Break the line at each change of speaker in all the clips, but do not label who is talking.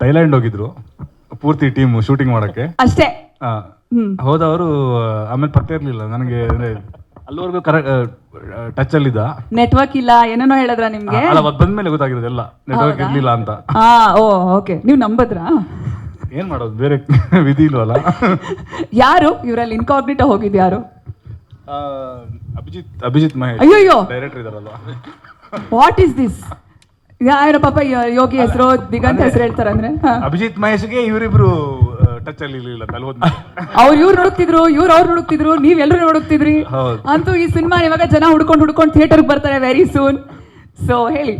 Thailand ಹೋಗಿದ್ರು. ಪೂರ್ತಿ team shooting ಮಾಡಕ್ಕೆ.
ಅಷ್ಟೇ.
ಆ, ಹೋದವರು ಆಮೇಲೆ ಪತ್ತೆ ಇರ್ಲಿಲ್ಲ. ನನಗೆ ಅಂದ್ರೆ ಅಲ್ಲಿವರೆಗೂ ಕರೆಕ್ಟ್ ಟಚ್ ಅಲ್ಲಿದ್ದ.
ನೆಟ್ವರ್ಕ್ ಇಲ್ಲ ಏನೇನೋ ಹೇಳಿದ್ರ ನಿಮ್ಗೆ?
ಅಲ್ಲ ಬಂದ್ಮೇಲೆ ಗೊತ್ತಾಗಿರೋದು ಎಲ್ಲ. ನೆಟ್ವರ್ಕ್? ಇರ್ಲಿಲ್ಲ ಅಂತ.
ಹಾ ಓ ಓಕೆ. ನೀವು ನಂಬದ್ರಾ?
ಏನ್ ಮಾಡೋದು? ಬೇರೆ ವಿಧಿ ಇಲ್ವಲ್ಲ?
ಯಾರು? ಇವರಲ್ಲಿ ಇನ್ಕಾಗ್ನಿಟೋ ಹೋಗಿದ್ ಯಾರು?
ಆ, ಅಭಿಜಿತ್ ಅಭಿಜಿತ್ ಮಹೇಶ್
ಅಯ್ಯೋ
ಡೈರೆಕ್ಟರ್ ಇದಾರಲ್ವಾ?
ವಾಟ್ ಇಸ್ ದಿಸ್ ಯಾರ ಪಾಪ ಯ- ಯೋಗಿ ಹೆಸರು ದಿಗಂತ ಹೆಸರು ಹೇಳ್ತಾರ ಅಂದ್ರೆ
ಅಭಿಜಿತ್ ಮಹೇಶ್ಗೆ ಇವರಿಬ್ರು ಟಚ್ ಅಲ್ಲಿ ಇರ್ಲಿಲ್ಲ ಅಲ್ಲಿ ಹೋದ್ಮೇಲೆ.
ಅವ್ರು ಇವ್ರು ಹುಡುಕ್ತಿದ್ರು ಇವ್ರು ಅವ್ರು ಹುಡುಕ್ತಿದ್ರು ನೀವ್ ಎಲ್ರು ಹುಡುಕ್ತಿದ್ರಿ
ಹೌದು.
ಅಂತೂ ಈ ಸಿನಿಮಾ ಇವಾಗ ಜನ ಹುಡ್ಕೊಂಡು ಹುಡ್ಕೊಂಡು ಥಿಯೇಟರ್ ಬರ್ತಾರೆ ವೆರಿ ಸೂನ್ ಸೊ ಹೇಳಿ.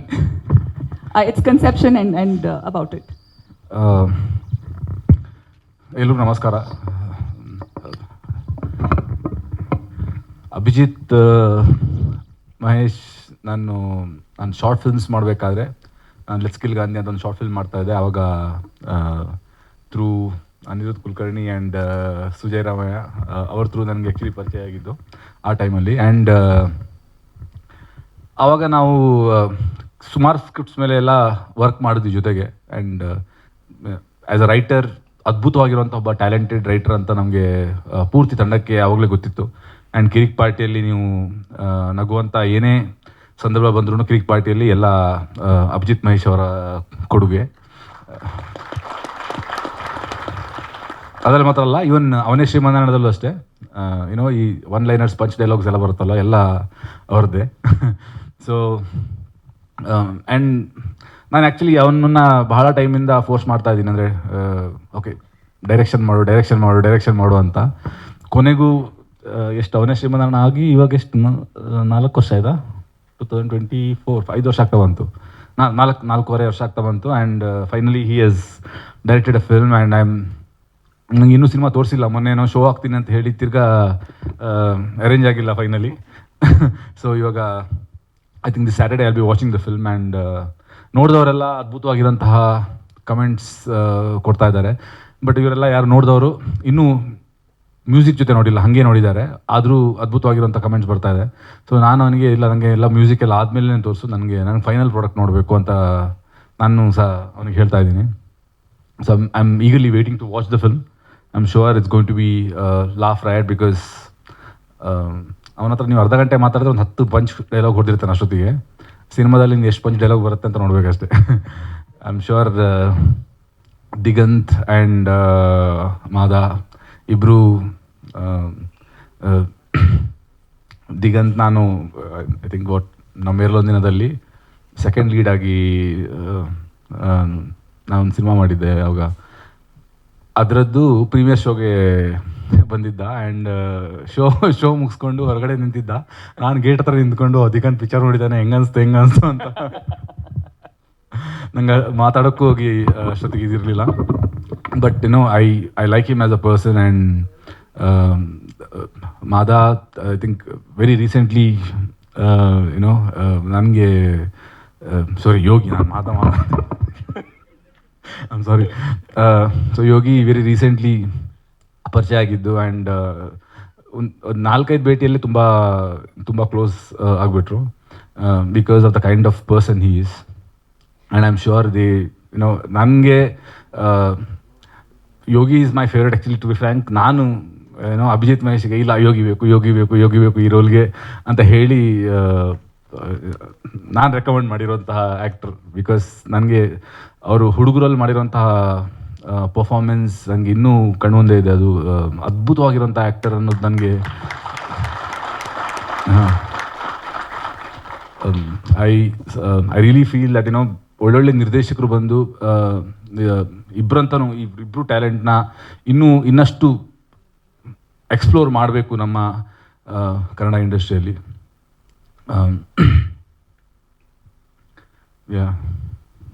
It's conception and and about it
ah, ಎಲ್ರಿಗೂ ನಮಸ್ಕಾರ. ಅಭಿಜಿತ್ ಆ, ಮಹೇಶ್ ನಾನು ನಾನು ಶಾರ್ಟ್ ಫಿಲ್ಮ್ಸ್ ಮಾಡಬೇಕಾದ್ರೆ, ನಾನು ಲೆಟ್ಸ್ಕಿಲ್ ಗಾಂಧಿ ಅಂತ ಒಂದು ಶಾರ್ಟ್ ಫಿಲ್ಮ್ ಮಾಡ್ತಾ ಇದ್ದೆ. ಆವಾಗ ಥ್ರೂ ಅನಿರುದ್ಧ್ ಕುಲಕರ್ಣಿ ಆ್ಯಂಡ್ ಸುಜಯ್ ರಾಮಯ್ಯ ಅವ್ರ ಥ್ರೂ ನನಗೆ ಆ್ಯಕ್ಚುಲಿ ಪರಿಚಯ ಆಗಿದ್ದು ಆ ಟೈಮಲ್ಲಿ ಆ್ಯಂಡ್ ಆವಾಗ ನಾವು ಸುಮಾರು ಸ್ಕ್ರಿಪ್ಟ್ಸ್ ಮೇಲೆ ಎಲ್ಲ ವರ್ಕ್ ಮಾಡಿದ್ವಿ ಜೊತೆಗೆ. ಆ್ಯಂಡ್ ಆ್ಯಸ್ ಅ ರೈಟರ್ ಅದ್ಭುತವಾಗಿರುವಂಥ ಒಬ್ಬ ಟ್ಯಾಲೆಂಟೆಡ್ ರೈಟರ್ ಅಂತ ನಮಗೆ ಪೂರ್ತಿ ತಂಡಕ್ಕೆ ಆವಾಗಲೇ ಗೊತ್ತಿತ್ತು. ಆ್ಯಂಡ್ ಕಿರಿಕ್ ಪಾರ್ಟಿಯಲ್ಲಿ ನೀವು ನಗುವಂಥ ಏನೇ ಸಂದರ್ಭ ಬಂದ್ರೂ ಕ್ರಿಕ್ ಪಾರ್ಟಿಯಲ್ಲಿ ಎಲ್ಲ ಅಭಿಜಿತ್ ಮಹೇಶ್ ಅವರ ಕೊಡುಗೆ. ಅದ್ರಲ್ಲಿ ಮಾತ್ರ ಅಲ್ಲ ಇವನ್ ಅವನೇ ಶ್ರೀಮಂತನದಲ್ಲೂ ಅಷ್ಟೇ. ಏನೋ ಈ ಒನ್ ಲೈನರ್ಸ್ ಪಂಚ್ ಡೈಲಾಗ್ಸ್ ಎಲ್ಲ ಬರುತ್ತಲ್ಲ, ಎಲ್ಲ ಅವ್ರದ್ದೇ. ಸೊ ಆ್ಯಂಡ್ ನಾನು ಆ್ಯಕ್ಚುಲಿ ಅವನನ್ನ ಬಹಳ ಟೈಮಿಂದ ಫೋರ್ಸ್ ಮಾಡ್ತಾ ಇದ್ದೀನಿ, ಅಂದರೆ ಓಕೆ ಡೈರೆಕ್ಷನ್ ಮಾಡು ಡೈರೆಕ್ಷನ್ ಮಾಡು ಡೈರೆಕ್ಷನ್ ಮಾಡು ಅಂತ. ಕೊನೆಗೂ ಎಷ್ಟು ಅವನೇ ಶ್ರೀಮಂತನ ಆಗಿ ಇವಾಗ ಎಷ್ಟು ನಾಲ್ಕು ವರ್ಷ ಆಯ್ತಾ? ಟು ತೌಸಂಡ್ ಟ್ವೆಂಟಿ ಫೋರ್ ಐದು ವರ್ಷ ಆಗ್ತಾ ಬಂತು. ನಾಲ್ಕು, ನಾಲ್ಕೂವರೆ ವರ್ಷ ಆಗ್ತಾ ಬಂತು. And finally he is directed a film and I am ನಂಗೆ ಇನ್ನೂ ಸಿನಿಮಾ ತೋರಿಸಿಲ್ಲ. ಮೊನ್ನೆ ಏನೋ ಶೋ ಆಗ್ತೀನಿ ಅಂತ ಹೇಳಿ ತಿರ್ಗಾ ಅರೇಂಜ್ ಆಗಿಲ್ಲ ಫೈನಲಿ ಸೊ ಇವಾಗ I think the Saturday I'll be watching the film and ನೋಡಿದವರೆಲ್ಲ ಅದ್ಭುತವಾಗಿರೋಂತಹ ಕಮೆಂಟ್ಸ್ ಕೊಡ್ತಾ ಇದ್ದಾರೆ. ಬಟ್ ಇವರೆಲ್ಲ ಯಾರು ನೋಡಿದವರು? ಇನ್ನೂ ಮ್ಯೂಸಿಕ್ ಜೊತೆ ನೋಡಿಲ್ಲ, ಹಾಗೆ ನೋಡಿದ್ದಾರೆ. ಆದರೂ ಅದ್ಭುತವಾಗಿರುವಂಥ ಕಮೆಂಟ್ಸ್ ಬರ್ತಾ ಇದೆ. ಸೊ ನಾನು ಅವನಿಗೆ, ಇಲ್ಲ ನನಗೆ ಎಲ್ಲ ಮ್ಯೂಸಿಕ್ ಎಲ್ಲ ಆದಮೇಲೆ ತೋರಿಸು, ನನಗೆ ನನಗೆ ಫೈನಲ್ ಪ್ರಾಡಕ್ಟ್ ನೋಡಬೇಕು ಅಂತ ನಾನು ಸಹ ಅವನಿಗೆ ಹೇಳ್ತಾ ಇದ್ದೀನಿ. So I am eagerly waiting to watch the film I am sure it's going to be laugh riot because ಅವನ ಹತ್ರ ನೀವು ಅರ್ಧ ಗಂಟೆ ಮಾತಾಡಿದ್ರೆ ಒಂದು ಹತ್ತು ಪಂಚ್ ಡೈಲಾಗ್ ಹೊಡೆದಿರ್ತಾನೆ ಅಷ್ಟೊತ್ತಿಗೆ. ಸಿನಿಮಾದಲ್ಲಿ ಎಷ್ಟು ಪಂಚ್ ಡೈಲಾಗ್ ಬರುತ್ತೆ ಅಂತ ನೋಡಬೇಕಷ್ಟೇ. I am sure Diganth and Mada ಇಬ್ಬರು ದಿಗಂತ್ ನಾನು ಐ ಥಿಂಕ್ ವಾಟ್ ನಮ್ಮ ದಿನದಲ್ಲಿ ಸೆಕೆಂಡ್ ಲೀಡ್ ಆಗಿ ನಾನು ಸಿನಿಮಾ ಮಾಡಿದ್ದೆ ಅವಾಗ. ಅದರದ್ದು ಪ್ರೀಮಿಯರ್ ಶೋಗೆ ಬಂದಿದ್ದ ಆ್ಯಂಡ್ ಶೋ ಶೋ ಮುಗಿಸ್ಕೊಂಡು ಹೊರಗಡೆ ನಿಂತಿದ್ದ. ನಾನು ಗೇಟ್ ಹತ್ರ ನಿಂತ್ಕೊಂಡು ದಿಗಂತ್ ಪಿಕ್ಚರ್ ನೋಡಿದ್ದಾನೆ ಹೆಂಗನ್ಸ್ತು ಹೆಂಗನ್ಸ್ತು ಅಂತ. ನಂಗೆ ಮಾತಾಡೋಕ್ಕೂ ಹೋಗಿ ಅಷ್ಟೊತ್ತಿಗೆ ಇದಿರಲಿಲ್ಲ. But you know I I like him as a person and Mada I think very recently you know ನನಗೆ ಸಾರಿ ಯೋಗಿ ನಾನು ಮಾತಾ I'm sorry so Yogi very recently ಪರಿಚಯ ಆಗಿದ್ದು ಆ್ಯಂಡ್ ಒಂದು ನಾಲ್ಕೈದು ಭೇಟಿಯಲ್ಲಿ ತುಂಬ ತುಂಬ close ಆಗಿಬಿಟ್ರು. Because of the kind of person he is and I am sure the you know ನನಗೆ Yogi is my favourite actually to be frank ನಾನು ಏನೋ ಅಭಿಜಿತ್ ಮಹೇಶ್ಗೆ, ಇಲ್ಲ, ಯೋಗಿ ಬೇಕು ಯೋಗಿ ಬೇಕು ಯೋಗಿ ಬೇಕು ಈ ರೋಲ್ಗೆ ಅಂತ ಹೇಳಿ ನಾನು ರೆಕಮೆಂಡ್ ಮಾಡಿರುವಂತಹ ಆ್ಯಕ್ಟರ್ ಬಿಕಾಸ್ ನನಗೆ ಅವರು ಹುಡುಗರಲ್ಲಿ ಮಾಡಿರುವಂತಹ ಪರ್ಫಾರ್ಮೆನ್ಸ್ ನನಗೆ ಇನ್ನೂ ಕಣ್ಮುಂದೆ ಇದೆ. ಅದು ಅದ್ಭುತವಾಗಿರುವಂಥ ಆ್ಯಕ್ಟರ್ ಅನ್ನೋದು ನನಗೆ I I really feel that ಏನೋ ಒಳ್ಳೊಳ್ಳೆ ನಿರ್ದೇಶಕರು ಬಂದು ಇಬ್ಬರಂತನೂ ಇಬ್ಬರು ಟ್ಯಾಲೆಂಟ್ನ ಇನ್ನೂ ಇನ್ನಷ್ಟು ಎಕ್ಸ್ಪ್ಲೋರ್ ಮಾಡಬೇಕು ನಮ್ಮ ಕನ್ನಡ ಇಂಡಸ್ಟ್ರಿಯಲ್ಲಿ ಯಾ